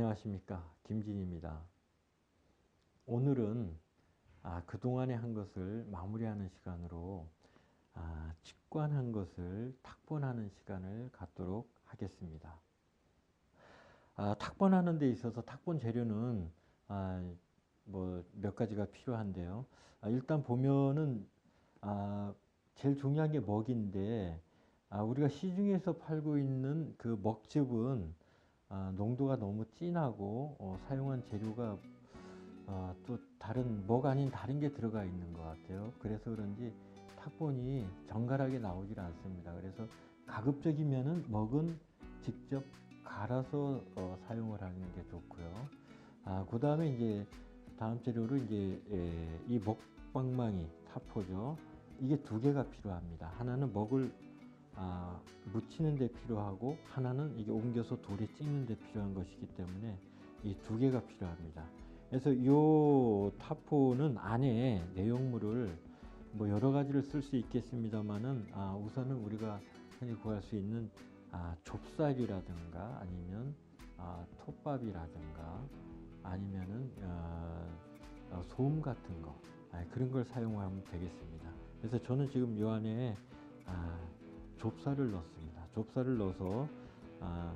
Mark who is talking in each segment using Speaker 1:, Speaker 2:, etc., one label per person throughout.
Speaker 1: 안녕하십니까 김진입니다. 오늘은 아, 그동안에 한 것을 마무리하는 시간으로 아, 직관한 것을 탁본하는 시간을 갖도록 하겠습니다. 아, 탁본하는 데 있어서 탁본 재료는 아, 뭐 몇 가지가 필요한데요. 아, 일단 보면은 아, 제일 중요한 게 먹인데 아, 우리가 시중에서 팔고 있는 그 먹즙은 아, 농도가 너무 진하고 어, 사용한 재료가 아, 또 다른 먹 아닌 다른 게 들어가 있는 것 같아요. 그래서 그런지 탁본이 정갈하게 나오질 않습니다. 그래서 가급적이면은 먹은 직접 갈아서 어, 사용을 하는 게 좋고요. 아, 그 다음에 이제 다음 재료로 이제 에, 이 먹방망이 타포죠. 이게 두 개가 필요합니다. 하나는 먹을 아, 묻히는 데 필요하고 하나는 이게 옮겨서 돌에 찍는 데 필요한 것이기 때문에 이 두 개가 필요합니다. 그래서 이 타포는 안에 내용물을 뭐 여러 가지를 쓸 수 있겠습니다만은 아, 우선은 우리가 흔히 구할 수 있는 아, 좁쌀이라든가 아니면 아, 톱밥이라든가 아니면은 어, 어, 소음 같은 거 아, 그런 걸 사용하면 되겠습니다. 그래서 저는 지금 이 안에 아, 좁쌀을 넣습니다. 좁쌀을 넣어서 아,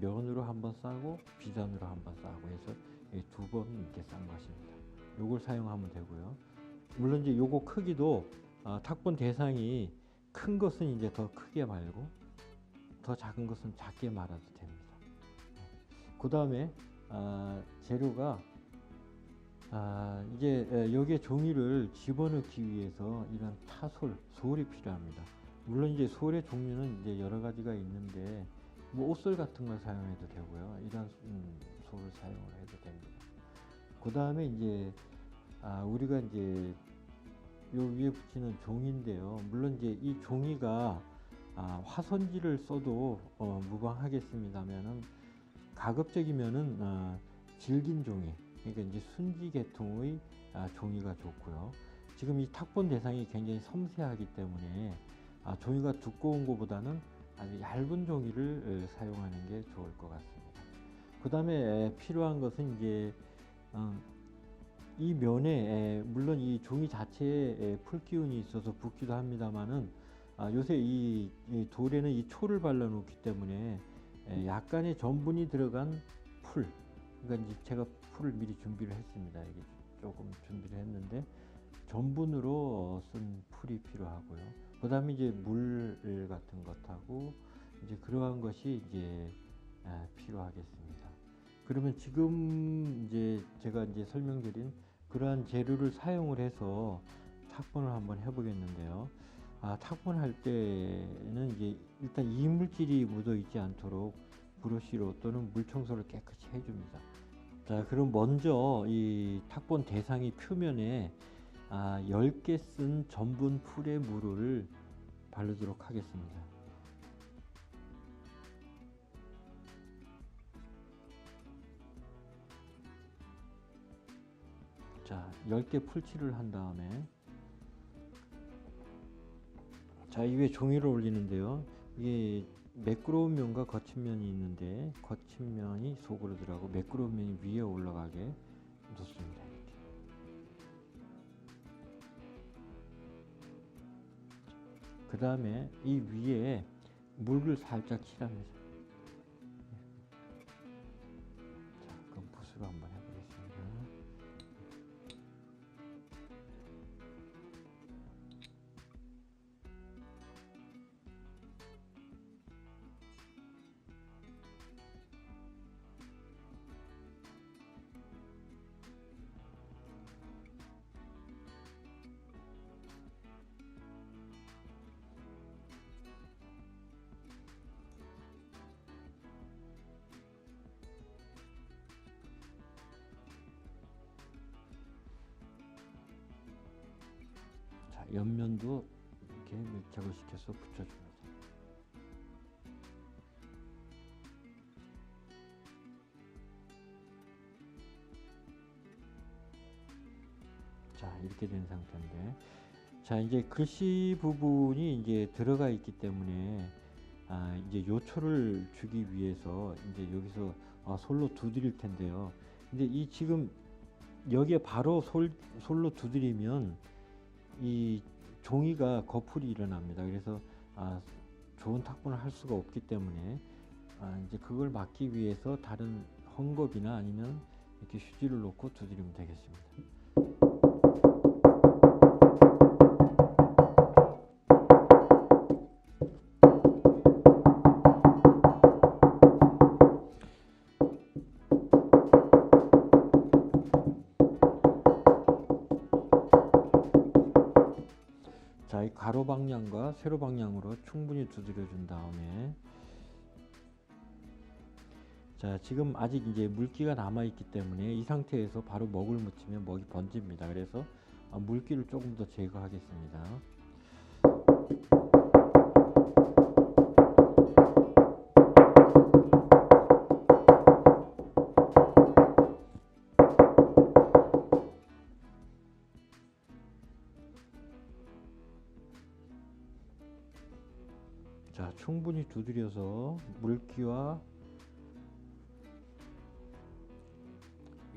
Speaker 1: 면으로 한번 싸고 비단으로 한번 싸고 해서 두 번 이렇게 싼 것입니다. 요걸 사용하면 되고요. 물론 이제 요거 크기도 아, 탁본 대상이 큰 것은 이제 더 크게 말고 더 작은 것은 작게 말아도 됩니다. 그 다음에 아, 재료가 아, 이제 에, 여기에 종이를 집어넣기 위해서 이런 타솔, 솔이 필요합니다. 물론 이제 솔의 종류는 이제 여러 가지가 있는데 뭐 옷솔 같은 걸 사용해도 되고요. 이런 음, 솔을 사용을 해도 됩니다. 그 다음에 이제 아, 우리가 이제 요 위에 붙이는 종인데요. 물론 이제 이 종이가 아, 화선지를 써도 어, 무방하겠습니다면은 가급적이면은 아, 질긴 종이, 그러니까 이제 순지 계통의 아, 종이가 좋고요. 지금 이 탁본 대상이 굉장히 섬세하기 때문에 아, 종이가 두꺼운 것보다는 아주 얇은 종이를 에, 사용하는 게 좋을 것 같습니다. 그 다음에 필요한 것은 이제 어, 이 면에 에, 물론 이 종이 자체에 에, 풀 기운이 있어서 붓기도 합니다만은 아, 요새 이, 이 돌에는 이 초를 발라 놓기 때문에 에, 약간의 전분이 들어간 풀 그러니까 이제 제가 풀을 미리 준비를 했습니다. 이게 조금 준비를 했는데 전분으로 쓴 풀이 필요하고요. 그 다음에 이제 물 같은 것하고 이제 그러한 것이 이제 아, 필요하겠습니다. 그러면 지금 이제 제가 이제 설명드린 그러한 재료를 사용을 해서 탁본을 한번 해보겠는데요. 아, 탁본할 때는 이제 일단 이물질이 묻어 있지 않도록 브러쉬로 또는 물 청소를 깨끗이 해줍니다. 자, 그럼 먼저 이 탁본 대상이 표면에 아, 10개 쓴 전분 풀의 물을 바르도록 하겠습니다. 자, 10개 풀칠을 한 다음에 자, 이 위에 종이를 올리는데요. 이게 매끄러운 면과 거친 면이 있는데 거친 면이 속으로 들어가고 매끄러운 면이 위에 올라가게 놓습니다. 그 다음에 이 위에 물을 살짝 칠합니다. 옆면도 이렇게 밀착을 시켜서 붙여줍니다. 자, 이렇게 된 상태인데, 자, 이제 글씨 부분이 이제 들어가 있기 때문에, 아, 이제 요초를 주기 위해서 이제 여기서 아, 솔로 두드릴 텐데요. 근데 이 지금 여기에 바로 솔, 솔로 두드리면 이 종이가 거풀이 일어납니다. 그래서 아, 좋은 탁본을 할 수가 없기 때문에 아, 이제 그걸 막기 위해서 다른 헝겊이나 아니면 이렇게 휴지를 놓고 두드리면 되겠습니다. 자, 이 가로 방향과 세로 방향으로 충분히 두드려 준 다음에 자, 지금 아직 이제 물기가 남아 있기 때문에 이 상태에서 바로 먹을 묻히면 먹이 번집니다. 그래서 아, 물기를 조금 더 제거하겠습니다. 충분히 두드려서 물기와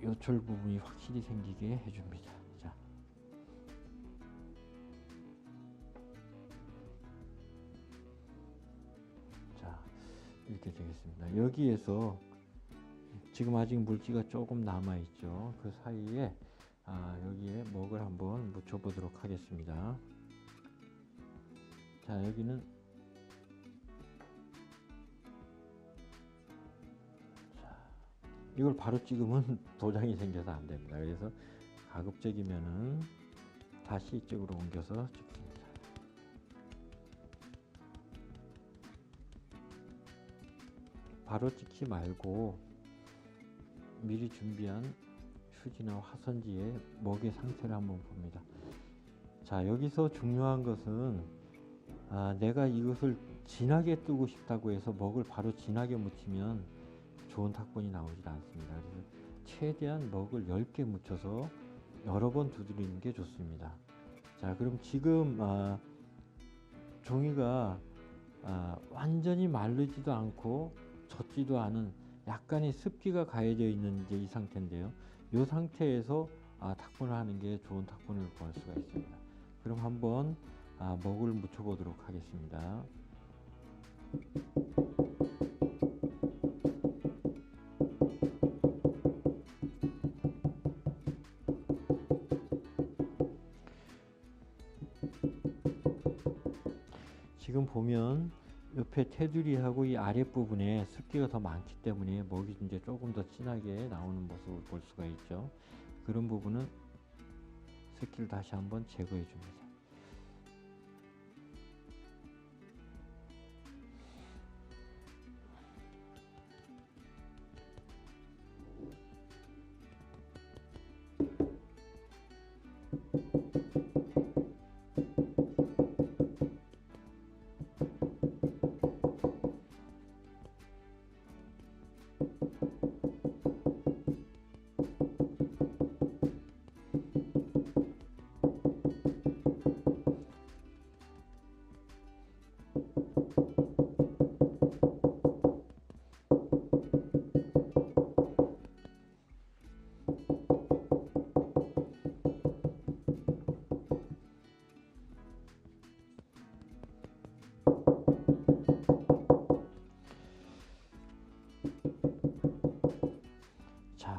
Speaker 1: 요철 부분이 확실히 생기게 해줍니다. 자, 자 이렇게 되겠습니다. 여기에서 지금 아직 물기가 조금 남아 있죠. 그 사이에 아, 여기에 먹을 한번 묻혀 보도록 하겠습니다. 자, 여기는 이걸 바로 찍으면 도장이 생겨서 안 됩니다. 그래서 가급적이면은 다시 이쪽으로 옮겨서 찍습니다. 바로 찍지 말고 미리 준비한 휴지나 화선지에 먹의 상태를 한번 봅니다. 자 여기서 중요한 것은 아, 내가 이것을 진하게 뜨고 싶다고 해서 먹을 바로 진하게 묻히면 좋은 탁본이 나오질 않습니다. 그래서 최대한 먹을 10개 묻혀서 여러 번 두드리는 게 좋습니다. 자, 그럼 지금 아, 종이가 아, 완전히 마르지도 않고 젖지도 않은 약간의 습기가 가해져 있는 이제 이 상태인데요. 이 상태에서 아, 탁본을 하는 게 좋은 탁본을 구할 수가 있습니다. 그럼 한번 아, 먹을 묻혀보도록 하겠습니다. 지금 보면 옆에 테두리하고 이 아랫부분에 습기가 더 많기 때문에 먹이 이제 조금 더 진하게 나오는 모습을 볼 수가 있죠. 그런 부분은 습기를 다시 한번 제거해 줍니다.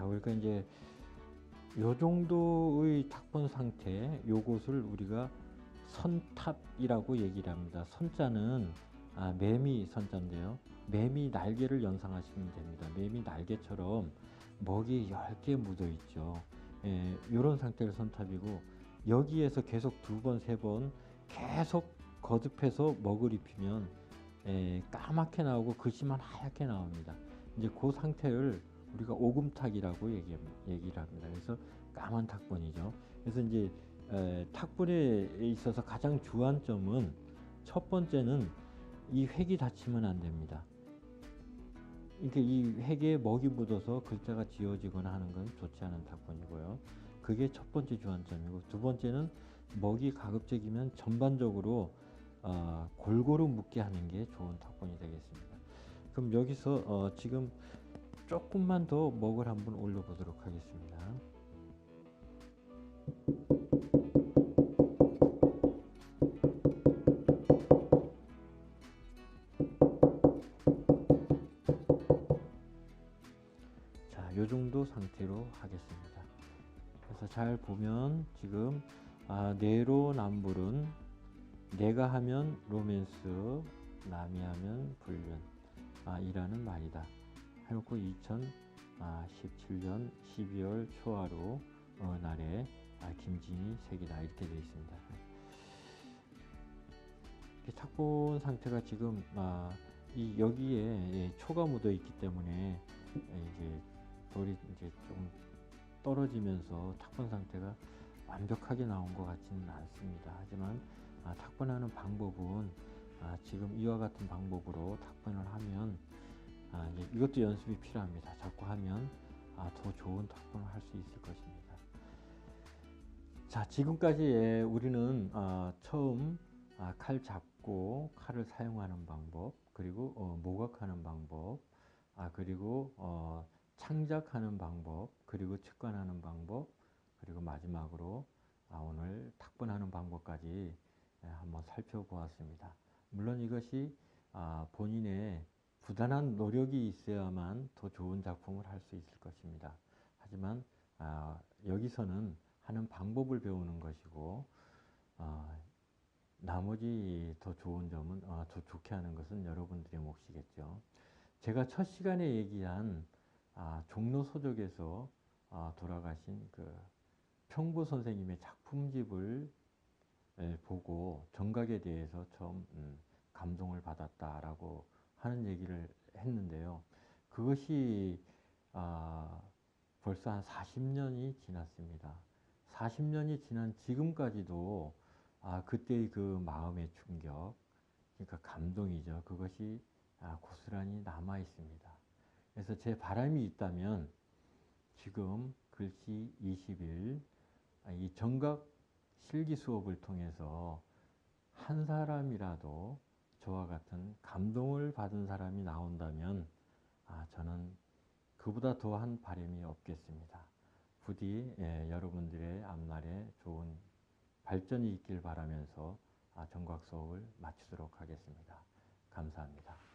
Speaker 1: 자, 우리가 이제 요 정도의 탁본 상태, 요것을 우리가 선탑이라고 얘기를 합니다. 선자는 아, 매미 선자인데요. 매미 날개를 연상하시면 됩니다. 매미 날개처럼 먹이 10개 묻어 있죠. 예, 이런 상태를 선탑이고 여기에서 계속 두 번, 세 번 계속 거듭해서 먹을 입히면 예, 까맣게 나오고 글씨만 하얗게 나옵니다. 이제 그 상태를 우리가 오금탁이라고 얘기, 얘기를 합니다. 그래서 까만 탁본이죠. 그래서 이제 에, 탁본에 있어서 가장 주한 점은 첫 번째는 이 획이 닫히면 안 됩니다. 이렇게 이 획에 먹이 묻어서 글자가 지워지거나 하는 건 좋지 않은 탁본이고요. 그게 첫 번째 주안점이고 두 번째는 먹이 가급적이면 전반적으로 어, 골고루 묻게 하는 게 좋은 탁본이 되겠습니다. 그럼 여기서 어, 지금 조금만 더 먹을 한번 올려보도록 하겠습니다. 자, 요 정도 상태로 하겠습니다. 그래서 잘 보면 지금 아, 내로남불은 내가 하면 로맨스, 남이 하면 불륜 아, 이라는 말이다. 해놓고 2017년 12월 초하루 어느 날에 아, 김진희 색이다 이렇게 되어 있습니다. 이 탁본 상태가 지금 아, 이 여기에 예, 초가 묻어 있기 때문에 이제 돌이 이제 좀 떨어지면서 탁본 상태가 완벽하게 나온 것 같지는 않습니다. 하지만 아, 탁본하는 방법은 아, 지금 이와 같은 방법으로 탁본을 하면 아, 이제 이것도 연습이 필요합니다. 자꾸 하면 아, 더 좋은 탁본을 할수 있을 것입니다. 자, 지금까지 예, 우리는 아, 처음 아, 칼 잡고 칼을 사용하는 방법, 그리고 어, 모각하는 방법, 아, 그리고 어, 창작하는 방법, 그리고 측관하는 방법, 그리고 마지막으로 아, 오늘 탁본하는 방법까지 예, 한번 살펴보았습니다. 물론 이것이 아, 본인의 부단한 노력이 있어야만 더 좋은 작품을 할 수 있을 것입니다. 하지만 아, 여기서는 하는 방법을 배우는 것이고 아, 나머지 더 좋은 점은 아, 더 좋게 하는 것은 여러분들의 몫이겠죠. 제가 첫 시간에 얘기한 아, 종로 소족에서 아, 돌아가신 그 평보 선생님의 작품집을 에, 보고 정각에 대해서 처음 음, 감동을 받았다라고 하는 얘기를 했는데요. 그것이 아, 벌써 한 40년이 지났습니다. 40년이 지난 지금까지도 아, 그때의 그 마음의 충격, 그러니까 감동이죠. 그것이 아, 고스란히 남아 있습니다. 그래서 제 바람이 있다면 지금 글씨 20일 아, 이 정각 실기 수업을 통해서 한 사람이라도 저와 같은 감동을 받은 사람이 나온다면 아, 저는 그보다 더한 바람이 없겠습니다. 부디 예, 여러분들의 앞날에 좋은 발전이 있길 바라면서 아, 정각 수업을 마치도록 하겠습니다. 감사합니다.